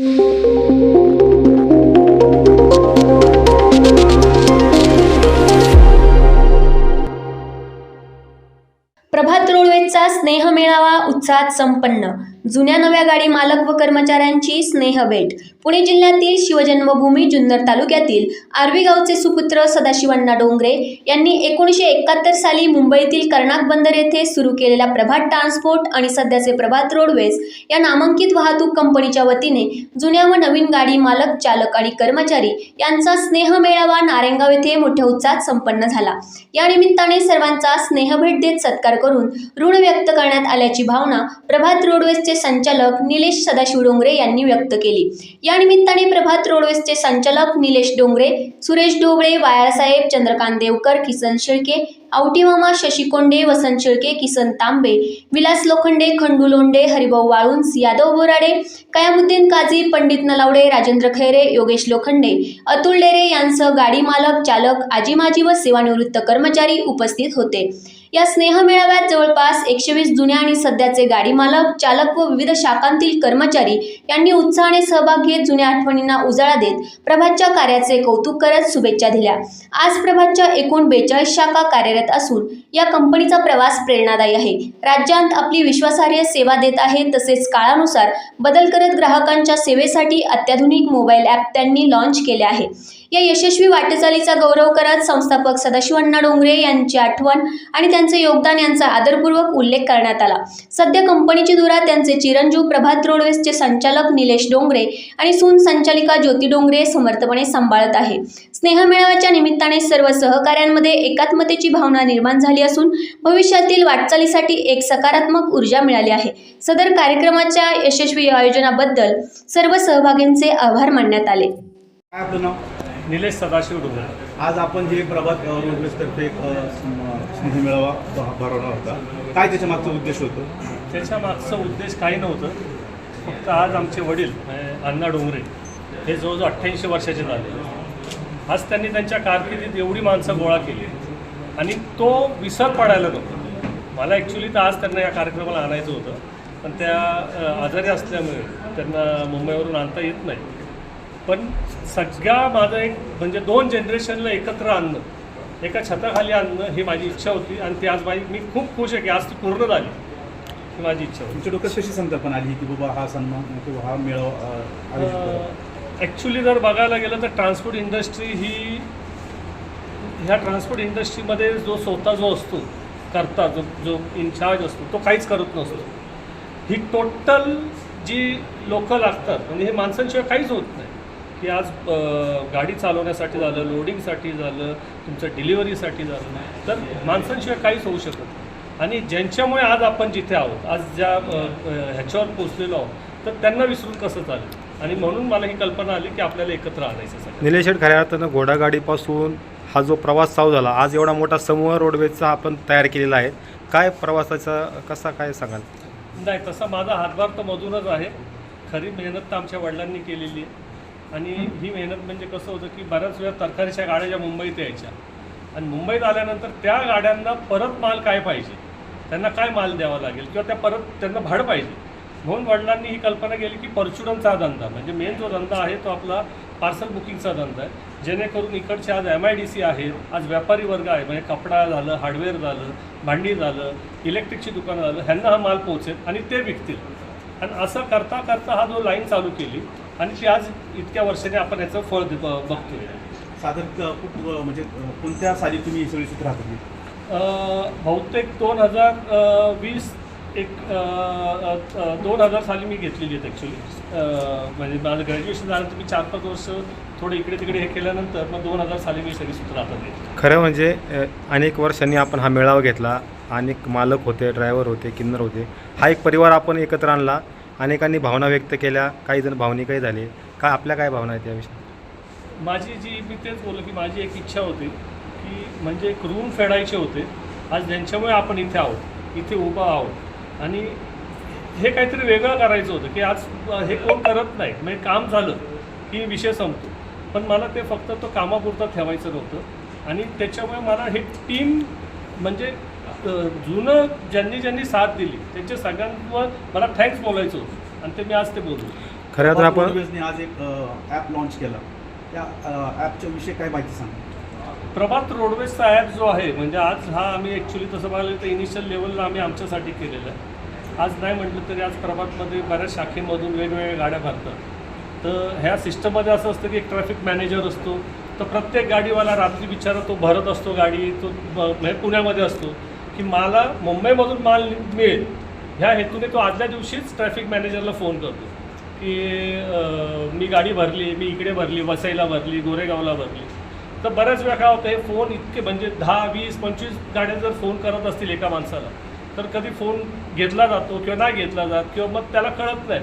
प्रभात रोळवेचा स्नेह मेळावा उत्साहात संपन्न. जुन्या नव्या गाडी मालक व कर्मचाऱ्यांची स्नेह भेट पुणे जिल्ह्यातील शिवजन्मभूमी जुन्नर तालुक्यातील आर्वी गावचे सुपुत्र सदाशिवण्णा डोंगरे यांनी एकोणीसशे एकाहत्तर साली मुंबईतील कर्नाक बंदर येथे सुरू केलेल्या प्रभात ट्रान्सपोर्ट आणि सध्याचे प्रभात रोडवेज या नामांकित वाहतूक कंपनीच्या वतीने जुन्या व नवीन गाडी मालक चालक आणि कर्मचारी यांचा स्नेह मेळावा नारायणगाव येथे मोठ्या उत्साहात संपन्न झाला. या निमित्ताने सर्वांचा स्नेहभेट देत सत्कार करून ऋण व्यक्त करण्यात आल्याची भावना प्रभात रोडवेजचे संचालक निलेश सदाशिव डोंगरे यांनी व्यक्त केली. या निमित्ताने प्रभात रोडवेजचे संचालक निलेश डोंगरे सुरेश ढोबळे बाळासाहेब चंद्रकांत देवकर किसन शेळके आवटीमामा शशी कोंडे वसंत शेळके किसन तांबे विलास लोखंडे खंडू लोंडे हरिभाऊ वाळुंस यादव बोराडे कयामुद्दीन काझी पंडित नलावडे राजेंद्र खैरे योगेश लोखंडे अतुल डेरे यांसह गाडी मालक चालक आजी माजी व सेवानिवृत्त कर्मचारी उपस्थित होते. या स्नेह मेळाव्यात जवळपास एकशे वीस जुन्या आणि सध्याचे गाडी मालक चालक व विविध शाखांतील कर्मचारी यांनी उत्साहाने सहभाग घेत जुन्या आठवणींना उजाळा देत प्रभातच्या कार्याचे कौतुक करत शुभेच्छा दिल्या. आज प्रभातच्या एकूण बेचाळीस शाखा कार्यरत असून या कंपनीचा प्रवास प्रेरणादायी आहे. राज्यांत आपली विश्वासार्ह सेवा देत आहे तसेच काळानुसार बदल करत ग्राहकांच्या सेवेसाठी अत्याधुनिक मोबाईल ॲप त्यांनी लॉन्च केले आहे. या यशस्वी वाटचालीचा गौरव करत संस्थापक सदाशिवण्णा डोंगरे यांची आठवण आणि त्यांचे योगदान यांचा आदरपूर्वक उल्लेख करण्यात आला. सध्या कंपनीची धुरा त्यांचे चिरंजीव प्रभात रोडवेजचे संचालक निलेश डोंगरे आणि सून संचालिका ज्योती डोंगरे समर्थपणे सांभाळत आहे. स्नेहमेळाव्याच्या निमित्ताने सर्व सहकाऱ्यांमध्ये एकात्मतेची भावना निर्माण झाली असून भविष्यातील वाटचालीसाठी एक सकारात्मक ऊर्जा मिळाली आहे. सदर कार्यक्रमाच्या यशस्वी आयोजनाबद्दल सर्व सहभागींचे आभार मानण्यात आले. निलेश सदाशिव डोंगरे. आज आपण जे प्रभात रोडवेजतर्फे एक स्नेह मेळावा भरवला होता. काय त्याच्या मागचा उद्देश होतो? त्याच्या मागचा उद्देश काही नव्हतं. फक्त आज आमचे वडील अण्णा डोंगरे हे जवळजवळ अठ्ठ्याऐंशी वर्षाचे झाले. आज त्यांनी त्यांच्या कारकिर्दीत एवढी माणसं गोळा केली. आणि तो विसर पडायला नको. मला ॲक्च्युली तर आज त्यांना या कार्यक्रमाला आणायचं होतं. पण त्या आजारी असल्यामुळे त्यांना मुंबईवरून आणता येत नाही. पण सगळ्या माझं एक म्हणजे दोन जनरेशनला एकत्र आणणं एका छताखाली आणणं ही माझी इच्छा होती. आणि ती आज माझी मी खूप खुश आहे की आज ती पूर्ण झाली. ही माझी इच्छा होती. तुमच्या डोक्यात कशी संकल्पना आली की बाबा हा सन्मान किंवा हा मेळावा? ॲक्च्युली जर बघायला गेलं तर ट्रान्सपोर्ट इंडस्ट्री ही ह्या ट्रान्सपोर्ट इंडस्ट्रीमध्ये जो स्वतः जो असतो करता जो जो इन्चार्ज असतो तो काहीच करत नसतो. ही टोटल जी लोकं लागतात म्हणजे हे माणसांशिवाय काहीच होत नाही. की आज गाडी चालवण्यासाठी झालं लोडिंगसाठी झालं तुमचं डिलिव्हरीसाठी झालं तर माणसांशिवाय काहीच होऊ शकत नाही. आणि ज्यांच्यामुळे आज आपण जिथे आहोत आज ज्या ह्याच्यावर पोचलेलो आहोत तर त्यांना विसरून कसं चालेल? आणि म्हणून मला ही कल्पना आली की आपल्याला एकत्र आणायचं निलेश खऱ्या अर्थानं घोडागाडीपासून हा जो प्रवास चालू झाला आज एवढा मोठा समूह रोडवेजचा आपण तयार केलेला आहे. काय प्रवासाचा कसा काय सांगाल? नाही तसा माझा हातभार तर मधूनच आहे. खरी मेहनत तर आमच्या वडिलांनी केलेली आहे. आणि ही मेहनत म्हणजे कसं होतं की बऱ्याच वेळा तरकारीच्या गाड्या ज्या मुंबईत यायच्या. आणि मुंबईत आल्यानंतर त्या गाड्यांना परत माल काय पाहिजे? त्यांना काय माल द्यावा लागेल? किंवा त्या परत त्यांना भाडं पाहिजे? म्हणून वडिलांनी ही कल्पना केली की परचुरनचा धंदा म्हणजे मेन जो धंदा आहे तो आपला पार्सल बुकिंगचा धंदा आहे. जेणेकरून इकडचे आज एम आय डी सी आहेत आज व्यापारी वर्ग आहे म्हणजे कपडा झालं हार्डवेअर झालं भांडी झालं इलेक्ट्रिकची दुकानं झालं ह्यांना हा माल पोहोचेल आणि ते विकतील. आणि असं करता करता हा जो लाईन चालू केली आणि ती आज इतक्या वर्षाने आपण याचं फळ बघतोय. साधारण खूप म्हणजे कोणत्या साली तुम्ही ही सगळी सूत्र बहुतेक दोन हजार वीस एक दोन हजार साली मी घेतलेली आहेत ॲक्च्युली म्हणजे माझं ग्रॅज्युएशन झाल्यानंतर मी चार पाच वर्ष थोडे इकडे तिकडे हे केल्यानंतर मग दोन हजार साली मी सगळी सूत्र हातात घेतली खरं म्हणजे अनेक वर्षांनी आपण हा मेळावा घेतला. अनेक मालक होते ड्रायव्हर होते किन्नर होते. हा एक परिवार आपण एकत्र आणला. अनेकांनी भावना व्यक्त केल्या. काही जण भावनिकही झाले. काय आपल्या काय भावना आहेत याविषयी? माझी जी मी तेच बोललो की माझी एक इच्छा होती की म्हणजे एक ऋण फेडायचे होते. आज ज्यांच्यामुळे आपण इथे आहोत इथे उभा आहोत आणि हे काहीतरी वेगळं करायचं होतं की आज हे कोण करत नाही. म्हणजे काम झालं की विषय संपतो. पण मला ते फक्त तो कामापुरतं ठेवायचं नव्हतं. आणि त्याच्यामुळे मला हे टीम म्हणजे जुनं ज्यांनी ज्यांनी साथ दिली त्यांच्या सगळ्यांवर मला थँक्स बोलायचं होतं. आणि ते मी आज ते बोललो. खरं अर्थानं आपण आज एक ॲप लॉन्च केला. त्या ॲपच्या विषयी काय माहिती सांगा? प्रभात रोडवेजचा ॲप जो आहे म्हणजे आज हा आम्ही ॲक्च्युली तसं बघायला तर इनिशियल लेवलला आम्ही आमच्यासाठी केलेलं आहे. आज नाही म्हटलं तरी आज प्रभातमध्ये बऱ्याच शाखेमधून वेगवेगळ्या गाड्या भरतात. तर ह्या सिस्टममध्ये असं असतं की एक ट्रॅफिक मॅनेजर असतो तर प्रत्येक गाडीवाला रात्री बिचारा तो भरत असतो गाडी तो म्हणजे पुण्यामध्ये असतो की मला मुंबईमधून माल मिळेल. ह्या हेतूने तो आदल्या दिवशीच ट्रॅफिक मॅनेजरला फोन करतो की मी गाडी भरली मी इकडे भरली वसईला भरली गोरेगावला भरली. तर बऱ्याच वेळा काय होतं हे फोन इतके म्हणजे दहा वीस पंचवीस गाड्या जर फोन करत असतील एका माणसाला तर कधी फोन घेतला जातो किंवा नाही घेतला जात किंवा मग त्याला कळत नाही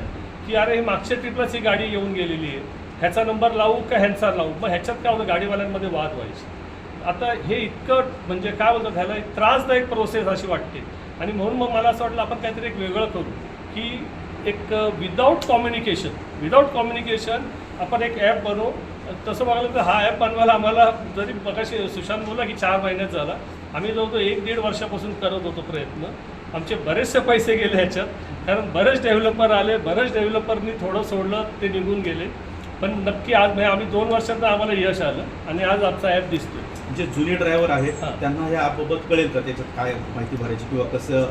की अरे हे मागच्या ट्रिपलाच ही गाडी येऊन गेलेली आहे. ह्याचा नंबर लावू का ह्यांचा लावू? मग ह्याच्यात काय होतं गाडीवाल्यांमध्ये वाद व्हायचे. आता हे इतकं म्हणजे काय बोलतं ह्याला एक त्रासदायक प्रोसेस अशी वाटते. आणि म्हणून मग मला असं वाटलं आपण काहीतरी एक वेगळं करू की एक विदाऊट कॉम्युनिकेशन विदाऊट कॉम्युनिकेशन आपण एक ॲप बनवू. तसं बघायला तर हा ॲप बनवायला आम्हाला जरी मगाशी सुशांत बोला की चार महिन्यात झाला. आम्ही जवळजवळ एक दीड वर्षापासून करत होतो प्रयत्न. आमचे बरेचसे पैसे गेले ह्याच्यात. कारण बरेच डेव्हलपर आले बरेच डेव्हलपरनी थोडं सोडलं ते निघून गेले. पण नक्की आज म्हणजे आम्ही दोन वर्षात आम्हाला यश आलं आणि आज आमचा ॲप दिसतोय. जे जुने ड्रायव्हर आहेत. त्यांना या ॲपबाबत कळेल का? त्याच्यात काय माहिती भरायची किंवा कसं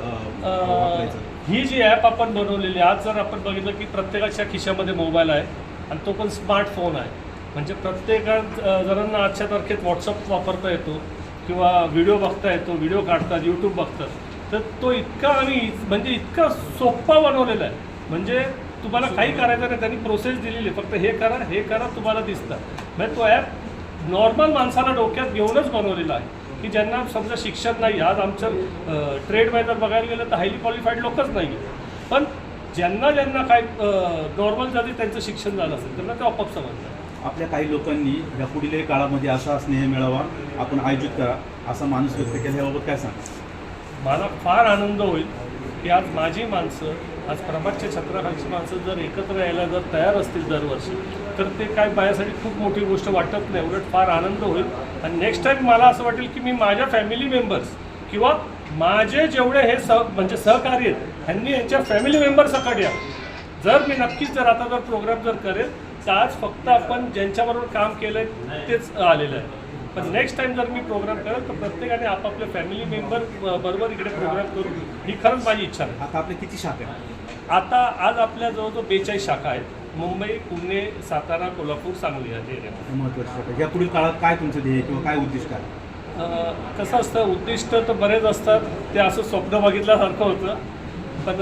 ही जी ॲप आपण बनवलेली आज जर आपण बघितलं की प्रत्येकाच्या खिशामध्ये मोबाईल आहे. आणि तो पण स्मार्टफोन आहे. म्हणजे प्रत्येका जणांना आजच्या तारखेत व्हॉट्सअप वापरता येतो किंवा व्हिडिओ बघता येतो व्हिडिओ काढतात यूट्यूब बघतात. तर तो इतका आम्ही म्हणजे इतका सोप्पा बनवलेला आहे. म्हणजे तुम्हाला काही करायचं नाही त्यांनी प्रोसेस दिलेली आहे. फक्त हे करा हे करा तुम्हाला दिसतं. म्हणजे तो ॲप नॉर्मल माणसाला डोक्यात घेऊनच बनवलेला आहे. की ज्यांना समजा शिक्षण नाही आज आमचं ट्रेडमध्ये जर बघायला गेलं तर हायली क्वालिफाईड लोकच नाही पण ज्यांना ज्यांना काय नॉर्मल जरी त्यांचं शिक्षण झालं असेल त्यांना ते आपोआप समजतं आपल्या काही लोकांनी या पुढील काळामध्ये असा स्नेह मेळावा आपण आयोजित करा असा माणूस व्यक्त केला याबाबत काय सांगा मला फार आनंद होईल की आज माझी माणसं आज प्रभातच्या छत्राखालची माणसं जर एकत्र यायला जर तयार असतील दरवर्षी तर ते काय माझ्यासाठी खूप मोठी गोष्ट वाटत नाही उलट फार आनंद होईल. आणि नेक्स्ट टाईम मला असं वाटेल की मी माझ्या फॅमिली मेंबर्स किंवा माझे जेवढे हे सह म्हणजे सहकारी आहेत ह्यांनी यांच्या फॅमिली मेंबर्सकडे या. जर मी नक्कीच जर आता जर प्रोग्राम जर करेल तर आज फक्त आपण ज्यांच्याबरोबर काम केलं आहे तेच आलेलं आहे. पण नेक्स्ट टाइम जर मी प्रोग्राम करेल तर प्रत्येकाने आपापल्या फॅमिली मेंबर बरोबर इकडे प्रोग्राम करू ही खरंच माझी इच्छा आहे. आता आपल्या किती शाखा आहेत आता आज आपल्या जवळजवळ बेचाळीस शाखा आहेत. मुंबई पुणे सातारा कोल्हापूर सांगली या एरियामध्ये. महत्त्वाची शाखा या पुढील काळात काय तुमचं ध्येय किंवा काय उद्दिष्ट आहे? कसं असतं उद्दिष्ट तर बरेच असतात. ते असं स्वप्न बघितल्यासारखं होतं. पण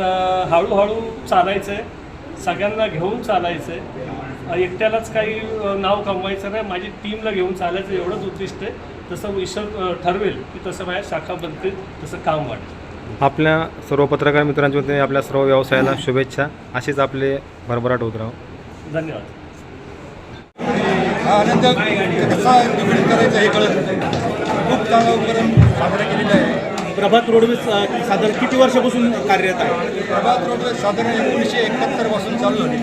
हळूहळू चालायचं आहे सगळ्यांना घेऊन चालायचं आहे एकट्यालाच काही नाव कमवायचं नाही. माझी टीमला घेऊन चालायचं एवढंच उद्दिष्ट आहे. तसं ईश्वर ठरवेल की तसं माझ्या शाखा बनतील तसं काम वाटेल आपल्या सर्व पत्रकार मित्रांच्या वतीने आपल्या सर्व व्यवसायाला शुभेच्छा. अशीच आपले भरभराट होत राहू. धन्यवाद. आनंद कसा करायचा हे कळत. खूप चांगला उपक्रम साजरा केलेला आहे. प्रभात रोडवेज साधारण किती वर्षापासून कार्यरत आहे? प्रभात रोडवे साधारण एकोणीसशे एकाहत्तरपासून चालू झाली.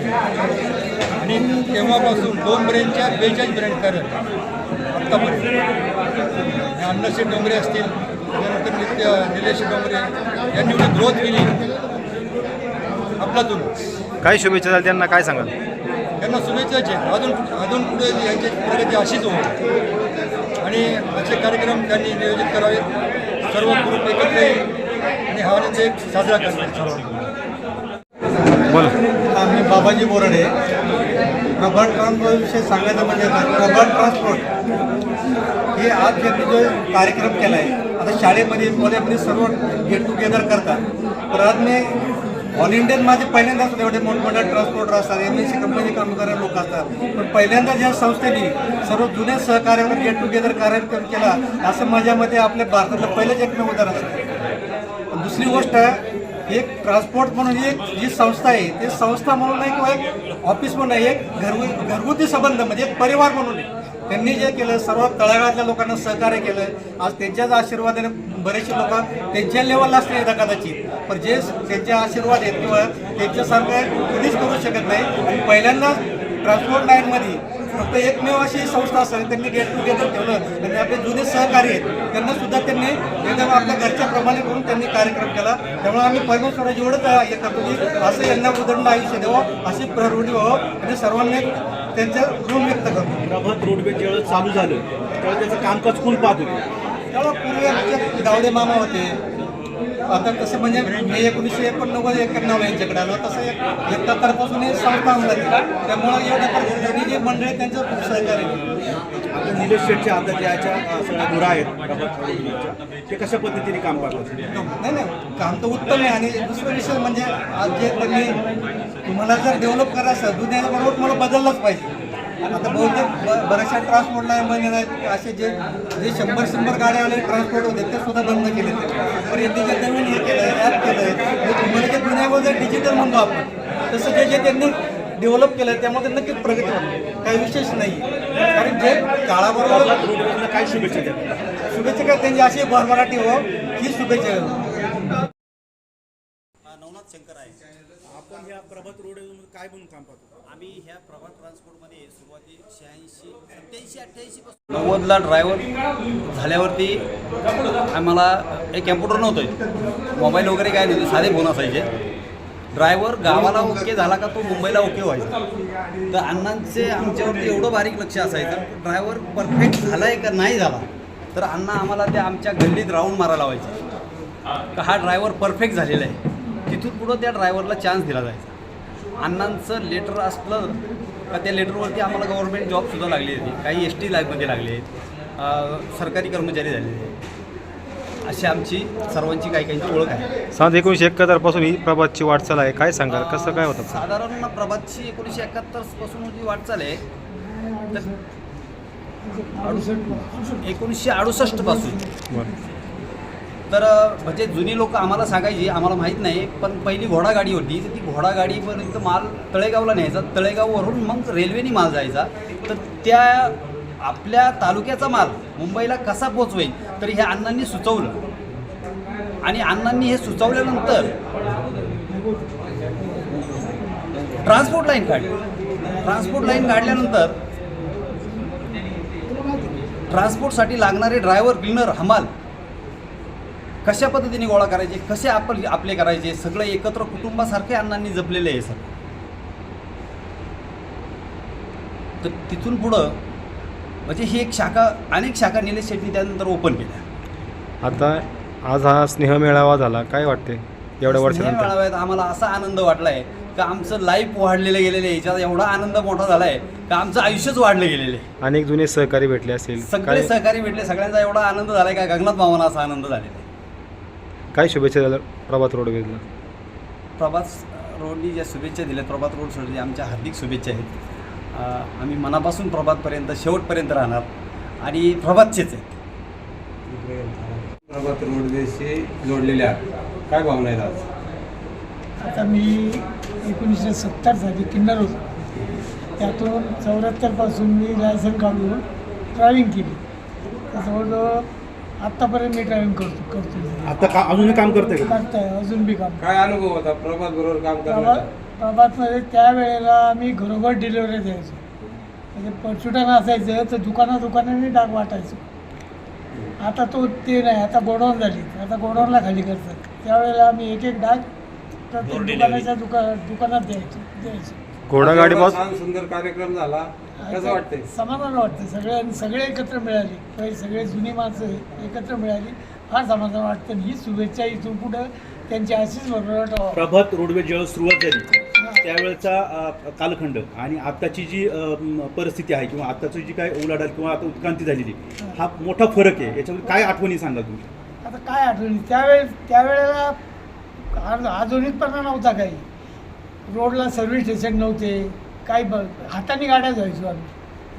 आणि तेव्हापासून दोन ब्रँडच्या बेचाळीस ब्रँड करत आत्तापर्यंत. अण्णाशे डोंगरे असतील त्यानंतर नित्य निलेश डोंगरे यांनी एवढी ग्रोथ केली. आपलातून काय शुभेच्छा झाल्या? त्यांना काय सांगाल? त्यांना शुभेच्छाच आहेत. अजून अजून पुढे यांची प्रगती अशीच हो आणि असे कार्यक्रम त्यांनी नियोजित करावेत. सर्व ग्रुप एकत्र येईल आणि हा एक साजरा करतात सर्व बोला. मी बाबाजी बोराडे प्रभात ट्रान्सपोर्टविषयी सांगायचं म्हणजे आता प्रभात ट्रान्सपोर्ट हे आज त्यांनी जो कार्यक्रम केला आहे आता शाळेमध्ये कॉलेजमध्ये सर्व गेट टुगेदर करतात. पण आज मी ऑल इंडियन माझे पहिल्यांदाच होते एवढे मोठमोठ्या ट्रान्सपोर्टर असतात एम एस सी कंपनी काम करणारे लोक असतात. पण पहिल्यांदा ज्या संस्थेने सर्व जुन्या सहकार्यावर गेट टुगेदर कार्यक्रम केला असं माझ्या मते आपल्या भारतातलं पहिलंच एकमेव उदाहरण असतं. दुसरी गोष्ट एक ट्रान्सपोर्ट म्हणून एक जी संस्था आहे ते संस्था म्हणून नाही किंवा एक ऑफिस म्हणून नाही एक घरगु घरगुती संबंध म्हणजे एक परिवार म्हणून त्यांनी जे केलं सर्व तळागाळातल्या लोकांना सहकार्य केलं. आज त्यांच्याच आशीर्वादाने बरेचसे लोक त्यांच्या लेवलला असले येतात कदाचित. पण जे त्यांचे आशीर्वाद आहेत किंवा त्यांच्यासारखं कधीच करू शकत नाही आणि पहिल्यांदा ट्रान्सपोर्ट लाईनमध्ये फक्त एकमेव अशी संस्था असेल त्यांनी गेट टुगेदर ठेवलं त्यांनी आपले जुने सहकारी आहेत त्यांना सुद्धा त्यांनी एकदम आपल्या घरच्या प्रमाणे करून त्यांनी कार्यक्रम केला. त्यामुळे आम्ही परमेश्वराची एवढंच हे करतो की असं यांना उदंड आयुष्य द्यावं अशी प्रवृत्ती व्हावं आणि सर्वांनी त्यांचं ऋण व्यक्त करतो प्रभात रोडवे ज्यावेळेस चालू झालं. त्यावेळेस त्याचं कामकाज खूप पाहत? पूर्वी आमचे गावडे मामा होते आता तसं म्हणजे मी एकोणीसशे एकोणनव्वद एक्याण्णव यांच्याकडे आलो. तसं एक एकाहत्तरपासून हे संस्था अंमलात त्यामुळे एवढ्या जुनी जी मंडळी त्यांचं खूप सहकार्य. आता निलेश शेठच्या हातात ज्याच्या सगळ्या धुरा आहेत. ते कशा पद्धतीने काम करतात? नाही नाही काम तर उत्तम आहे. आणि दुसरं विषय म्हणजे आज जे त्यांनी तुम्हाला जर डेव्हलप करायचं दुनियाबरोबर तुम्हाला बदललंच पाहिजे. आता बहुतेक ब- बऱ्याचशा ट्रान्सपोर्टला बंद आहेत असे जे जे शंभर शंभर गाड्यावाले ट्रान्सपोर्ट होते ते सुद्धा बंद केले ते पण यांनी जे नवीन हे केलं आहे ॲप केलं आहे तुम्हाला जे दुनियामध्ये डिजिटल म्हणतो आपण तसं जे जे त्यांनी डेव्हलप केलं त्यामध्ये नक्कीच प्रगती होईल काही विशेष नाही. कारण जे काळाबरोबर काय शुभेच्छा देतात शुभेच्छा काय त्यांची? अशी भरभराटी हो. ही शुभेच्छा आहे. नवनाथ शंकर आहे. आपण या प्रभात रोडवेमध्ये काय म्हणून काम पाहतो आम्ही ह्या प्रभात ट्रान्सपोर्टमध्ये सुरुवाती शहाऐंशी सत्याऐंशी अठ्ठ्याऐंशी पासून नव्वदला ड्रायव्हर झाल्यावरती आम्हाला एक कॅम्प्युटर नव्हतं. मोबाईल वगैरे काय नव्हते. साधे फोन असायचे. ड्रायव्हर गावाला ओके झाला का तो मुंबईला ओके व्हायचा. तर अण्णांचे आमच्यावरती एवढं बारीक लक्ष असायचं. ड्रायव्हर परफेक्ट झाला आहे का नाही झाला. तर अण्णा आम्हाला ते आमच्या गल्लीत राऊंड मारायला लावायचे. का हा ड्रायव्हर परफेक्ट झालेला आहे. तिथून पुढं त्या ड्रायव्हरला चान्स दिला जायचा. अण्णांचं लेटर असलं का त्या लेटरवरती आम्हाला गव्हर्नमेंट जॉबसुद्धा लागली होती. काही एस टी लाईफमध्ये लागले आहेत. सरकारी कर्मचारी झालेले आहेत. अशी आमची सर्वांची काही काहींची ओळख आहे. सन एकोणीसशे एकाहत्तरपासून ही प्रभातची वाटचाल आहे. काय सांगाल? कसं काय होतं? साधारण प्रभातची एकोणीसशे एकाहत्तरपासून जी वाटचाल आहे तर अडुसष्ट एकोणीसशे अडुसष्टपासून. बरं. तर म्हणजे जुनी लोक आम्हाला सांगायची आम्हाला माहीत नाही पण पहिली घोडागाडी होती तर ती घोडागाडीपर्यंत माल तळेगावला न्यायचा तळेगाववरून मग रेल्वेने माल जायचा. तर त्या आपल्या तालुक्याचा माल मुंबईला कसा पोचवेल तर हे अण्णांनी सुचवलं. आणि अण्णांनी हे सुचवल्यानंतर ट्रान्सपोर्ट लाईन काढली. ट्रान्सपोर्ट लाईन काढल्यानंतर ट्रान्सपोर्टसाठी लागणारे ड्रायव्हर क्लिनर हमाल कशा पद्धतीने गोळा करायचे कसे आपण आपले करायचे सगळं एकत्र कुटुंबासारखे अण्णांनी जपलेले आहे सर तर तिथून पुढं म्हणजे ही एक शाखा अनेक शाखा निलेश शेट्टी त्यानंतर ओपन केल्या. आता आज हा स्नेहमेळावा झाला काय वाटते एवढ्या स्नेह वर्षानंतर? मेळाव्यात आम्हाला असा आनंद वाटला आहे का आमचं लाईफ वाढलेलं गेलेलं आहे याच्यात एवढा आनंद मोठा झाला आहे का आमचं आयुष्यच वाढलं गेलेलं आहे. अनेक जुने सहकारी भेटले असतील सगळे सहकारी भेटले सगळ्यांचा एवढा आनंद झाला आहे का गगनात मावाना असा आनंद झालेला आहे. काय शुभेच्छा झाल्या प्रभात रोडवेजला प्रभात रोडनी ज्या शुभेच्छा दिल्यात प्रभात रोड सोडली आमच्या हार्दिक शुभेच्छा आहेत. आम्ही मनापासून प्रभातपर्यंत शेवटपर्यंत राहणार आणि प्रभातचेच आहेत. प्रभात रोडवेशी जोडलेले आहात काय भावना आहेत आज? आता मी एकोणीसशे सत्तर साली किन्नर होतो. त्यातून चौऱ्याहत्तरपासून मी लायसन काढून ड्रायव्हिंग केली. जवळजवळ आत्तापर्यंत मी ड्रायव्हिंग करतो करतो आता का अजूनही काम करते का? करताय अजून बी काम. काय अनुभव होता? प्रभात बरोबर काम प्रभात करण्याचा? प्रभातमध्ये त्यावेळेला आम्ही घरोघर डिलिव्हरी द्यायचो. म्हणजे परचुटन असायचं तर दुकाना दुकानाने डाग वाटायचो. आता तो ते नाही आता गोडाऊन झाली. आता गोडाऊनला खाली करतात. त्यावेळेला आम्ही एक एक डाग प्रत्येक दुकानाच्या दुका दुकानात द्यायचो द्यायचो. घोडागाडी छान सुंदर कार्यक्रम झाला. कसं वाटतंय? समाधान वाटतं सगळे सगळे एकत्र मिळाली. पहिले सगळे जुनी माणसं एकत्र मिळाली. फार समाधान वाटतं आणि ही शुभेच्छा इथून पुढं त्यांची अशीच भरभराट व्हावं. प्रभात रोडवे ज्यावेळेस सुरुवात झाली. त्यावेळेचा अ, कालखंड आणि आताची जी अ, म, परिस्थिती आहे किंवा आताची जी काय उलाढाल किंवा आता उत्क्रांती झालेली हा. मोठा फरक आहे. याच्यामध्ये काय आठवणी सांगा तुम्ही? आता काय आठवणी? त्यावेळेस त्यावेळेला आधुनिकपणा नव्हता काही. रोडला सर्व्हिस स्टेशन नव्हते. काही ब हाताने गाड्या जायचो आम्ही.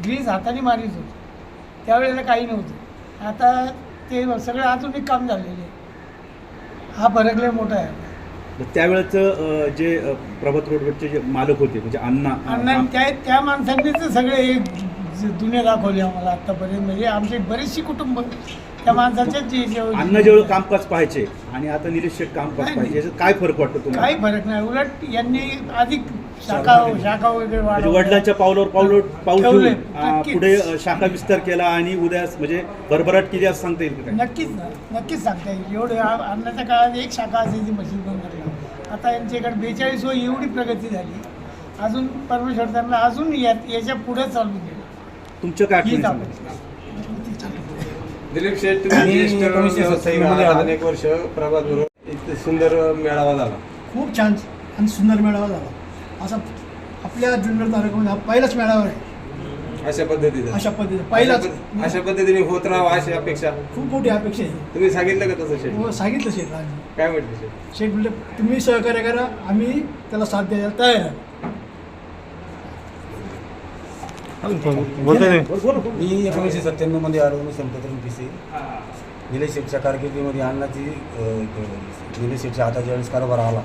ग्रीस हाताने मारित होतो त्यावेळेला काही नव्हतं. आता ते सगळं आधुनिक काम झालेले. आहे. हा फरक लय मोठा आहे त्यावेळेचं जे प्रभात रोडवरचे जे मालक होते म्हणजे अण्णा अ, आणि त्या त्या माणसांनी तर सगळे दुनिया दाखवली आम्हाला आत्तापर्यंत म्हणजे आमचे बरेचशी कुटुंब त्या माणसाच्याच जे- जे- अण्णा जेवढं कामकाज पाहायचे? आणि आता निलेश शेठ कामकाज पाहिजे याच्यात काय फरक वाटतो तुम्हाला? काही फरक नाही. उलट यांनी अधिक शाखा शाखा वगैरे. म्हणजे वाढवल्या. वडिलांच्या पावलावर पावलं पाऊल ठेवले, ठेवून अं, नक्कीच. पुढे अं, शाखा विस्तार केला आणि उद्या म्हणजे भरभराट केली असं सांगता येईल का काय? नक्कीच ना. नक्कीच सांगता येईल. एवढे आ- अन्नाच्या काळात एक शाखा असायची मशीन बंद करला आता यांच्याकडे बेचाळीस व एवढी प्रगती झाली. अजून परमेश्वर त्यांना अजून या याच्यापुढे चालू गेलं तुमच्या काय हीच आठवणी आपण सांगा? दिलीप शेठ तुम्ही मी ज्येष्ठ एकोणीसशे व्यावसायिक सत्त्याण्णवमध्ये आहात. आलो. अनेक वर्ष प्रभात बरोबर इथे सुंदर मेळावा झाला. खूप छान आणि सुंदर मेळावा झाला. असा आपल्या जुन्नर तालुक्यामध्ये हा पहिलाच मेळावा आहे. अशा पद्धतीचा. अशा पद्धतीने पहिलाच. अशा पद्ध- अशा पद्धतीने होत राहावं अशी अपेक्षा. खूप मोठी अपेक्षा आहे. तुम्ही सांगितलं का तसं शेठ? व सांगितलं शेठ. काय म्हटलं शेठ? शेठ म्हणले तुम्ही सहकार्य करा आम्ही त्याला साथ द्यायला तयार आहे बोलतोय तुम्ही मी एकोणीसशे सत्त्याण्णवमध्ये आलो मी संपत्र पी सी निलेश शेठच्या कारकिर्दीमध्ये अण्णाची अं, निलेश शेठच्या हाताच्या वेळेस कारभार आला.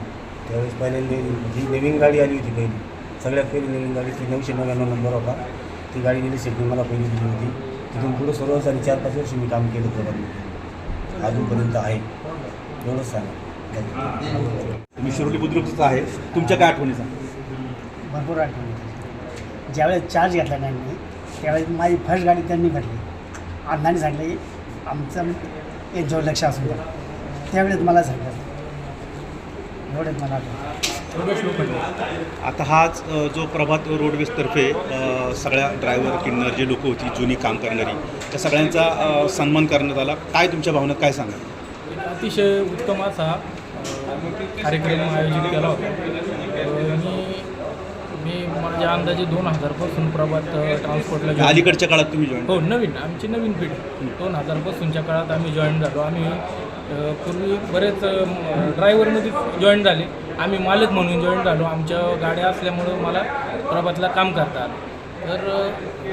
त्यावेळेस पहिल्यांदा जी नवीन गाडी आली होती पहिली. सगळ्यात पहिली नवीन गाडी ती नऊशे नव्याण्णव नंबर होता. ती गाडी निलेश शेठने मला पहिली दिली होती. तिथून पुढं सर्व झाली चार पाच वर्ष मी काम केलं प्रभातमध्ये अजूनपर्यंत आहे. एवढंच सांगा. तुम्ही शिरोली बुद्रुकच आहे. तुमच्या काय आठवणी सांगा? भरपूर आठवण. ज्यावेळेस चार्ज घेतला त्यांनी त्यावेळेस माझी फर्स्ट गाडी त्यांनी भरली. अण्णाने सांगले आमचं यांच्यावर लक्ष असून द्या. त्यावेळेस मला सांगितलं. एवढंच मला आता हाच जो प्रभात रोडवेजतर्फे सगळ्या ड्रायव्हर किन्नर जे लोक होती जुनी काम करणारी त्या सगळ्यांचा सन्मान करण्यात आला. काय तुमच्या भावना काय सांगा अतिशय उत्तम असा कार्यक्रम आयोजित केला होता. मी माझ्या अंदाजे दोन हजारपासून प्रभात ट्रान्सपोर्टला अलीकडच्या काळात तुम्ही जॉईन हो नवीन आमची नवीन पिढी. दोन हजारपासूनच्या काळात आम्ही जॉईन झालो. आम्ही पूर्वी बरेच ड्रायव्हरमध्ये जॉईन झाले. आम्ही मालक म्हणून जॉईन झालो. आमच्या गाड्या असल्यामुळं मला प्रभातला काम करता आलं. तर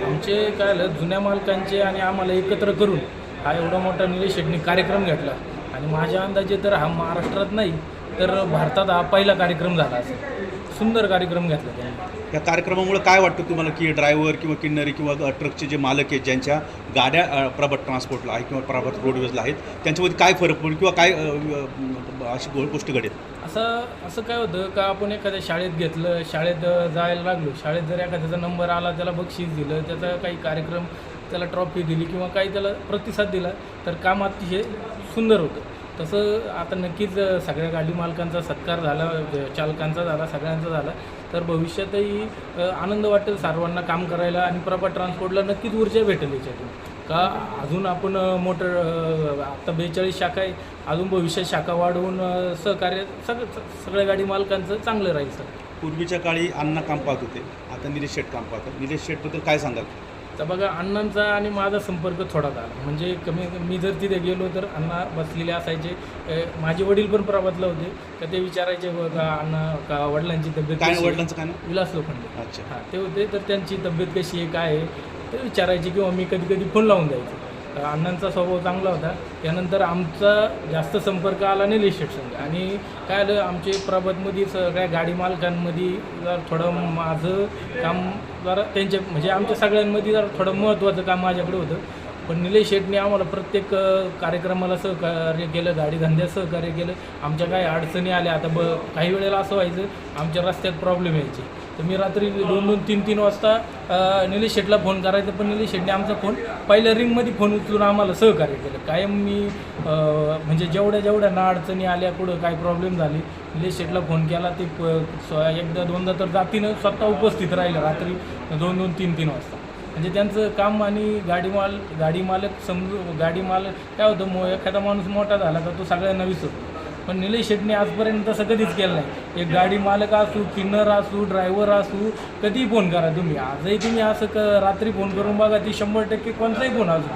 आमचे काय झालं जुन्या मालकांचे आणि आम्हाला एकत्र करून हा एवढा मोठा निलेश कार्यक्रम घेतला. आणि माझ्या अंदाजे तर हा महाराष्ट्रात नाही तर भारतात हा पहिला कार्यक्रम झाला असेल. सुंदर कार्यक्रम घेतला त्यांनी. या कार्यक्रमामुळे काय वाटतं तुम्हाला की ड्रायव्हर किंवा किन्नरी किंवा ट्रकचे जे मालक आहेत ज्यांच्या गाड्या अ, प्रभात ट्रान्सपोर्टला आहे किंवा प्रभात रोडवेजला आहेत त्यांच्यामध्ये काय फरक पडेल किंवा काय अ, अ, अशी गो- गोष्ट घडेल? असं असं काय होतं का आपण एखाद्या शाळेत घेतलं शाळेत अ, जायला लागलो शाळेत जर एखाद्याचा नंबर आला त्याला बक्षीस दिलं त्याचा काही कार्यक्रम त्याला ट्रॉफी दिली किंवा काही त्याला प्रतिसाद दिला तर काम अतिशय सुंदर होतं. तसं आता नक्कीच सगळ्या गाडी मालकांचा सत्कार झाला चालकांचा झाला सगळ्यांचा झाला. तर भविष्यातही आनंद वाटेल सर्वांना काम करायला आणि प्रभा ट्रान्सपोर्टला नक्कीच ऊर्जा भेटेल याच्यातून. का अजून आपण मोटर आत्ता बेचाळीस शाखा आहे अजून भविष्यात शाखा वाढवून सहकार्य सगळं सगळ्या गाडी मालकांचं चांगलं राहील सर. पूर्वीच्या काळी अण्णा काम पाहत होते आता निलेश शेठ काम पाहतात. निलेश शेठबद्दल काय सांगाल? तर बघा अण्णांचा आणि माझा संपर्क थोडा झाला. म्हणजे कमी मी जर तिथे गेलो तर अण्णा बसलेले असायचे. माझे वडील पण प्रभातला होते. तर ते विचारायचे "व का अण्णा का वडिलांची तब्येत काय कशी आहे?" वडिलांचं काय? विलास लोखंडे. अच्छा. हां ते होते. तर त्यांची तब्येत कशी आहे काय आहे? ते विचारायचे किंवा मी कधी कधी फोन लावून द्यायचो. अण्णांचा स्वभाव चांगला होता. त्यानंतर आमचा जास्त संपर्क आला निलेश शेटसंग. आणि काय आलं आमचे प्रभातमध्ये सगळ्या गाडी मालकांमध्ये जर थोडं माझं काम जरा त्यांच्या म्हणजे आमच्या सगळ्यांमध्ये जरा थोडं महत्त्वाचं काम माझ्याकडे होतं. पण निलेश शेटने आम्हाला प्रत्येक कार्यक्रमाला सहकार्य केलं गाडी धंद्यात सहकार्य केलं. आमच्या काही अडचणी आल्या आता ब काही वेळेला असं व्हायचं आमच्या रस्त्यात प्रॉब्लेम यायचे. तर मी रात्री दोन दोन तीन तीन वाजता निलेश शेटला फोन करायचा पण निलेश शेटने आमचा फोन पहिल्या रिंगमध्ये फोन उचलून आम्हाला सहकार्य केलं. कायम मी म्हणजे जेवढ्या जेवढ्या ना अडचणी आल्या कुठं काय प्रॉब्लेम झाली निलेश शेटला फोन केला. ते प एकदा दोनदा तर जातीनं स्वतः उपस्थित राहिलं रात्री दोन दोन तीन तीन वाजता. म्हणजे त्यांचं काम आणि गाडी माल गाडी मालक समजू गाडी मालक काय होतं मो एखादा माणूस मोठा झाला तर तो सगळ्यांना विसरतो. पण निलेश शेटने आजपर्यंत तसं कधीच केलं नाही. एक गाडी मालक असू किन्नर असू ड्रायव्हर असू कधीही फोन करा तुम्ही. आजही तुम्ही असं क रात्री फोन करून बघा ती शंभर टक्के कोणताही फोन असू.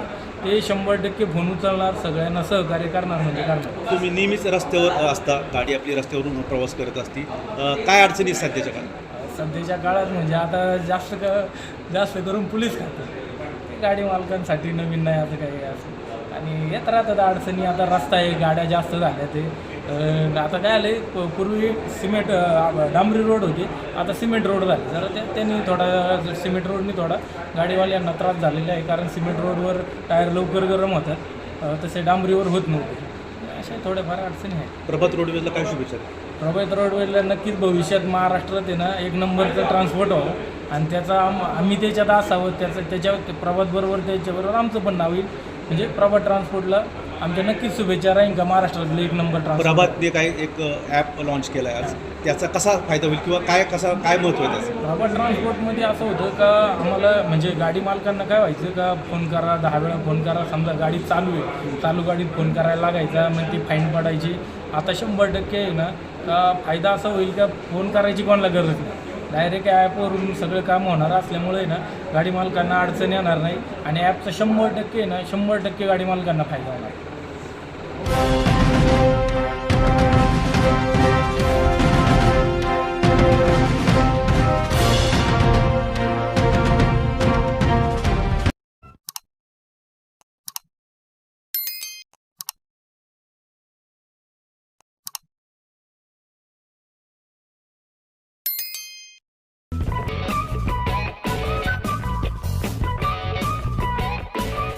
ते शंभर टक्के फोन उचलणार सगळ्यांना सहकार्य करणार म्हणजे करणार. तुम्ही नेहमीच रस्त्यावर असता गाडी आपली रस्त्यावरून प्रवास करत असती. अ, काय अडचणी आहेत सध्याच्या काळात? सध्याच्या काळात म्हणजे आता जास्त क जास्त करून पोलीस खातं. गाडी मालकांसाठी नवीन नाही असं काही असं. आणि येत राहतात अडचणी आता रस्ता आहे गाड्या जास्त झाल्या ते. आता काय आलं आहे पूर्वी सिमेंट डांबरी रोड होते. आता सिमेंट रोड झाले. जरा त्या त्यांनी थोडा सिमेंट रोडनी थोडा गाडीवाल्यांना त्रास झालेला आहे कारण सिमेंट रोडवर टायर लवकर गरम होतात. तसे डांबरीवर होत नव्हते. अशा थोड्याफार अडचणी आहेत. प्रभात रोडवेजला काय शुभेच्छा? प्रभात रोडवरला नक्कीच भविष्यात महाराष्ट्रात आहे ना एक नंबरचं ट्रान्सपोर्ट व्हावं. आणि त्याचा आम आम्ही त्याच्यात असावं त्याचं त्याच्या प्रभातबरोबर त्याच्याबरोबर आमचं पण नाव येईल. म्हणजे प्रभात ट्रान्सपोर्टला आमच्या नक्कीच शुभेच्छा राहील का महाराष्ट्रातलं एक नंबर ट्रान्सपोर्ट प्रभातने काय एक ॲप लॉन्च केला आहे आज. त्याचा कसा फायदा होईल किंवा काय कसा काय महत्त्व आहे त्याचं? प्रभात ट्रान्सपोर्टमध्ये असं होतं का आम्हाला म्हणजे गाडी मालकांना काय व्हायचं का फोन करा दहा वेळा फोन करा समजा गाडी चालू आहे. चालू गाडीत फोन करायला लागायचा मग ती फाईन पडायची. आता शंभर टक्के आहे ना का फायदा असा होईल का फोन करायची कोणाला गरज नाही. डायरेक्ट ॲपवरून सगळं काम होणार असल्यामुळे ना गाडी मालकांना अडचण येणार नाही. आणि ॲपचं शंभर टक्के आहे ना शंभर टक्के गाडी मालकांना फायदा होणार.